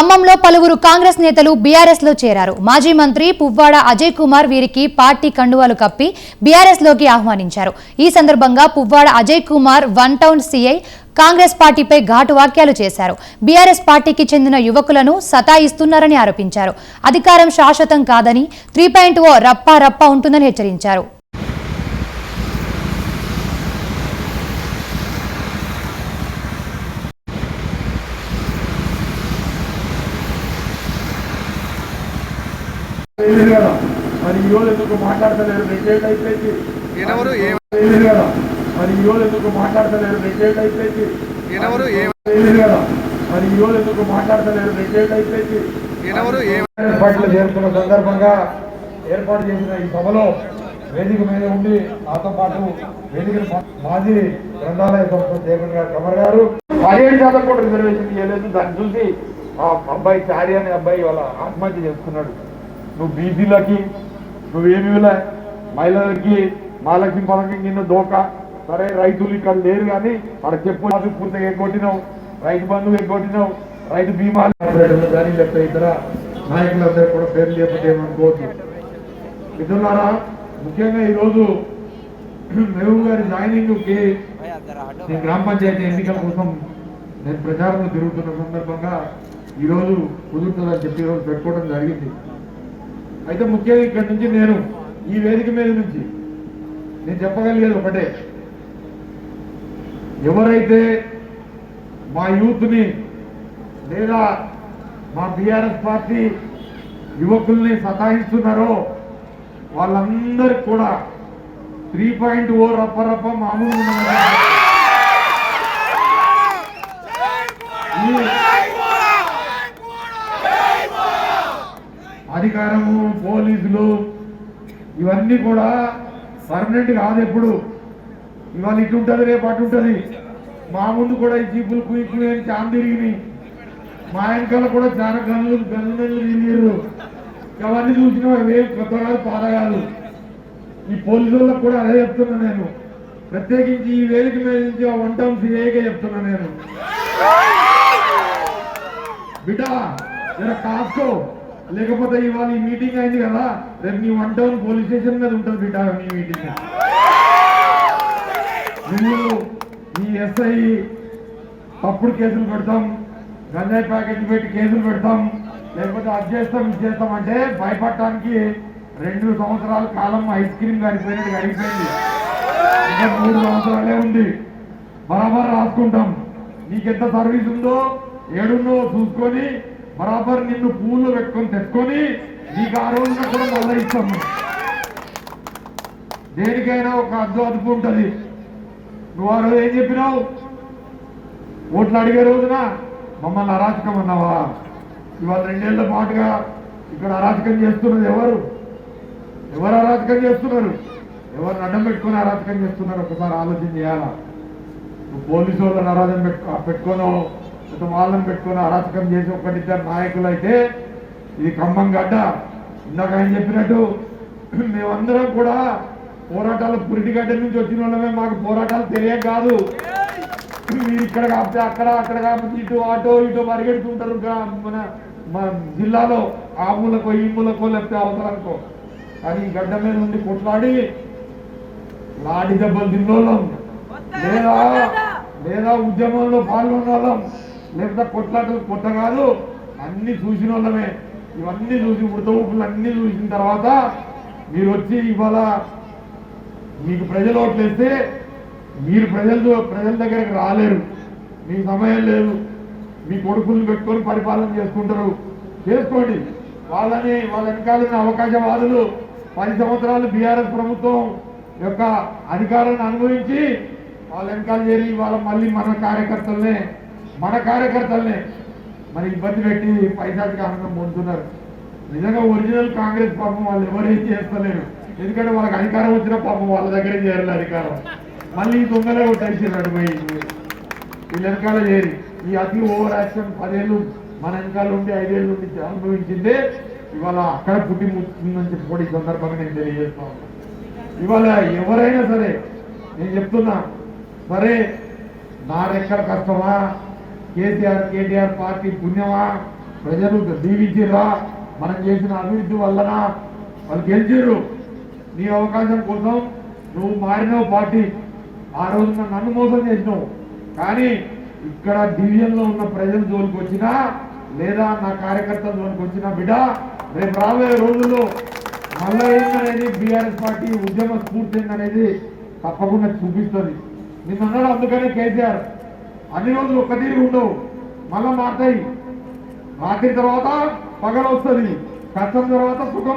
ఖమ్మంలో పలువురు కాంగ్రెస్ నేతలు బీఆర్ఎస్లో చేరారు. మాజీ మంత్రి పువ్వాడ అజయ్ కుమార్ వీరికి పార్టీ కండువాలు కప్పి బీఆర్ఎస్లోకి ఆహ్వానించారు. ఈ సందర్భంగా Puvvada Ajay Kumar one town CI Congress పార్టీపై ఘాటు వ్యాఖ్యలు చేశారు. బీఆర్ఎస్ పార్టీకి చెందిన యువకులను సతాయిస్తున్నారని ఆరోపించారు. అధికారం శాశ్వతం కాదని త్రీ పాయింట్ ఓ రప్పా రప్పా ఉంటుందని హెచ్చరించారు. మరి ఈ రోజు ఎందుకు మాట్లాడతలేరు? రెండేళ్ళు అయిపోయింది. కదా మరి ఈ రోజు ఎందుకు మాట్లాడతలేరు? రెండేళ్ళు అయిపోయింది. కదా మరి ఈ రోజు ఎందుకు మాట్లాడతలేరు? రెండేళ్ళు అయిపోయింది. ఏర్పాట్లు చేరుకున్న సందర్భంగా ఏర్పాటు చేసిన ఈ సభలో వేదిక మీద ఉండి నాతో పాటు వేదిక మాజీ గ్రంథాలయ సంస్థ చైర్మన్ గారు కమర్ గారు. పదిహేడు శాతం కూడా రిజర్వేషన్ ఇవ్వలేదు దాన్ని చూసి ఆ అబ్బాయి చారి అనే అబ్బాయి వాళ్ళ ఆత్మహత్య చేసుకున్నాడు నువ్వు బీసీలకి నువ్వేమిలా మహిళలకి మహాలక్ష్మి పథకం కింద దోక. సరే రైతులు ఇక్కడ లేరు కానీ అక్కడ చెప్పు పూర్తిగా ఎగ్గొట్టినావు. రైతు బంధువు ఎగ్గొట్టినావు. రైతు బీమా కానీ లేకపోతే ఇతర నాయకులందరూ కూడా పేరు లేకపోతే ఏమనుకోవచ్చు మిత్రులారా ముఖ్యంగా ఈరోజు మెహబూబ్ గారి జాయినింగ్కి నేను గ్రామ పంచాయతీ ఎన్నికల కోసం నేను ప్రచారంలో తిరుగుతున్న సందర్భంగా ఈరోజు కుదురుతుందని చెప్పి ఈరోజు పెట్టుకోవడం జరిగింది. అయితే ముఖ్యంగా ఇక్కడి నుంచి నేను ఈ వేదిక మీద నుంచి నేను చెప్పగలిగేది ఒకటే. ఎవరైతే మా యూత్ని లేదా మా బీఆర్ఎస్ పార్టీ యువకుల్ని సతాయిస్తున్నారో వాళ్ళందరికి కూడా త్రీ పాయింట్ ఓ రప్పరప్ప మామూలు ఇవన్నీ కూడా పర్మనెంట్ కాదు ఎప్పుడు ఇవాళ ఇటు ఉంటుంది రేపు అటు ఉంటుంది. మా ముందు కూడా ఈ జీపులు కుయి కుయి అని చాన్ తిరిగినాయి. మా వెనకాల కూడా చాలా గన్నులు గన్నులు తిరిగారు అవన్నీ చూసినా వేరు కొత్త కాదు పాత కాదు ఈ పోలీసు కూడా అదే చెప్తున్నా నేను. ప్రత్యేకించి ఈ వేదిక మీద నుంచి ఆ వన్ టౌన్ సిఐగా చెప్తున్నా నేను. బిడ్డ ఇలా కాసుకో. లేకపోతే ఇవాళ ఈ మీటింగ్ అయింది కదా రేపు నీ వన్ టౌన్ పోలీస్ స్టేషన్ మీద ఉంటుంది బిడ్డ నీ మీటింగ్ నువ్వు నీ ఎస్ఐ తప్పుడు కేసులు పెడతాం గంజాయి ప్యాకెట్లు పెట్టి కేసులు పెడతాం లేకపోతే అది చేస్తాం ఇది చేస్తాం అంటే భయపడటానికి రెండు సంవత్సరాల కాలం ఐస్ క్రీమ్ గడిపోయినట్టు గడిపోయింది ఇంకా మూడు సంవత్సరాలే ఉంది. బరాబర్ రాసుకుంటాం. నీకెంత సర్వీస్ ఉందో ఏడున్నో చూసుకొని బరాబర్ నిన్ను పూలు పెట్టుకొని తెచ్చుకొని నీకు ఆ రోజున కూడా మళ్ళీ ఇస్తాము. దేనికైనా ఒక అద్దు అదుపు ఉంటుంది. నువ్వు ఆ రోజు ఏం చెప్పినావు? ఓట్లు అడిగే రోజున మమ్మల్ని అరాచకం అన్నావా? ఇవాళ రెండేళ్ళ పాటుగా ఇక్కడ అరాచకం చేస్తున్నది ఎవరు? ఎవరు అరాచకం చేస్తున్నారు? ఎవరు అడ్డం పెట్టుకుని అరాచకం చేస్తున్నారు? ఒకసారి ఆలోచన చేయాలా? నువ్వు పోలీసు వాళ్ళని అరాజం పెట్టుకో పెట్టుకోనో వాళ్ళని పెట్టుకొని అరాచకం చేసి ఒకటిద్దరు నాయకులు అయితే ఇది ఖమ్మం గడ్డ ఇందాక ఆయన చెప్పినట్టు మేమందరం కూడా పోరాటాలు పురిటిగడ్డ నుంచి వచ్చిన వాళ్ళమే మాకు పోరాటాలు తెలియక కాదు. మీరు ఇక్కడ కాపితే అక్కడ అక్కడ కాకపోతే ఇటు ఆటో ఇటు పరిగెడుతుంటారు మన మన జిల్లాలో. ఆ మూలకో ఈ మూలకో లేకపోతే అవసరానికో కానీ గడ్డ మీద ఉండి కొట్లాడి లాడి దెబ్బలు తిన్నోళ్ళం. లేదా లేదా ఉద్యమంలో పాల్గొన్న వాళ్ళం లేదా కొట్లాటలు కొట్ట కాదు అన్ని చూసిన వాళ్ళమే. ఇవన్నీ చూసి ఉడత ఊపులు అన్ని చూసిన తర్వాత మీరు వచ్చి ఇవాళ మీకు ప్రజలు ఓట్లేస్తే మీరు ప్రజలు ప్రజల దగ్గరికి రాలేరు. మీ సమయం లేదు. మీ కొడుకులను పెట్టుకొని పరిపాలన చేసుకుంటారు. చేసుకోండి. వాళ్ళని వాళ్ళ వెనకాలిన అవకాశవాదులు పది సంవత్సరాలు బీఆర్ఎస్ ప్రభుత్వం యొక్క అధికారాన్ని అనుభవించి వాళ్ళ వెనకాల చేరి వాళ్ళ మళ్ళీ మన కార్యకర్తలనే మన కార్యకర్తలనే మరి ఇబ్బంది పెట్టి పైసాకి ఆనందం పొందుతున్నారు నిజంగా ఒరిజినల్ కాంగ్రెస్ పాపం వాళ్ళు ఎవరేం చేస్తలేరు. ఎందుకంటే వాళ్ళకి అధికారం వచ్చిన పాపం వాళ్ళ దగ్గరే చేరాలి అధికారం. మళ్ళీ ఈ దొంగలే కొట్టేసారు పోయి. వీళ్ళ వెనకాల చేరి. ఈ అతి ఓవర్ యాక్షన్ పదేళ్ళు మన వెనకాల ఉండి ఐదేళ్ళు ఉండి అనుభవించిందే ఇవాళ అక్కడ పుట్టి ముట్టిందని చెప్పి కూడా ఈ సందర్భంగా నేను తెలియజేస్తా ఇవాళ ఎవరైనా సరే నేను చెప్తున్నా సరే నా రెక్కల కష్టమా? కేసీఆర్ కేటీఆర్ పార్టీ పుణ్యమా? ప్రజలు దీవించిరా మనం చేసిన అభివృద్ధి వల్లన? వాళ్ళు గెలిచిర్రు. నీ అవకాశం కోసం నువ్వు మారినావు పార్టీ. ఆ రోజున నన్ను మోసం చేసినావు. కానీ ఇక్కడ డివిజన్లో ఉన్న ప్రజల జోలికి వచ్చినా లేదా నా కార్యకర్తల జోలికి వచ్చినా బిడ్డ రేపు రాబోయే రోజుల్లో మళ్ళీ ఏంటనేది బీఆర్ఎస్ పార్టీ ఉద్యమ స్ఫూర్తి అనేది తప్పకుండా చూపిస్తుంది. నిన్న అందుకనే కేసీఆర్. అన్ని రోజులు ఒక్క తీరు ఉండవు. మళ్ళా మారుతాయి. రాత్రి తర్వాత పగలు వస్తుంది కష్టం తర్వాత సుఖం